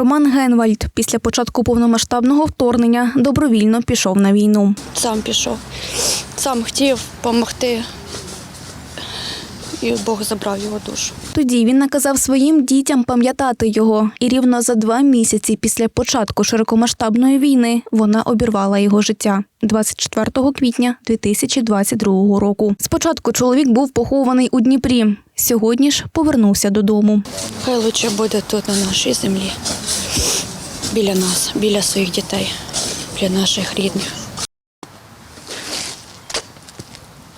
Роман Генвальд після початку повномасштабного вторгнення добровільно пішов на війну. Сам пішов, сам хотів допомогти, і Бог забрав його душу. Тоді він наказав своїм дітям пам'ятати його, і рівно за два місяці після початку широкомасштабної війни вона обірвала його життя 24 квітня 2022 року. Спочатку чоловік був похований у Дніпрі. Сьогодні ж повернувся додому. Хай лучше буде тут, на нашій землі, біля нас, біля своїх дітей, біля наших рідних.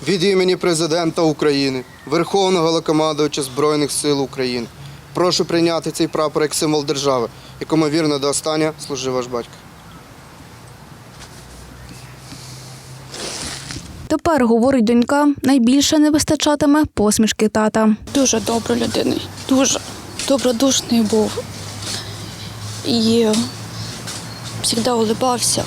Від імені президента України, Верховного Головнокомандувача Збройних сил України. Прошу прийняти цей прапор як символ держави, якому вірно до останнього служив ваш батько. Тепер, говорить донька, найбільше не вистачатиме посмішки тата. Дуже добра людина, дуже добродушний був. І завжди улибався.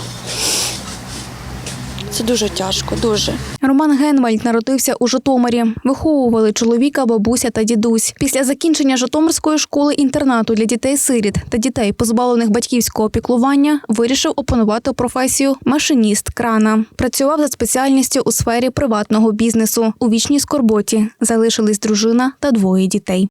Це дуже тяжко, дуже. Роман Генвальд народився у Житомирі. Виховували чоловіка, бабуся та дідусь. Після закінчення Житомирської школи інтернату для дітей-сиріт та дітей, позбавлених батьківського піклування, вирішив опанувати професію машиніст крана. Працював за спеціальністю у сфері приватного бізнесу. У вічній скорботі залишились дружина та двоє дітей.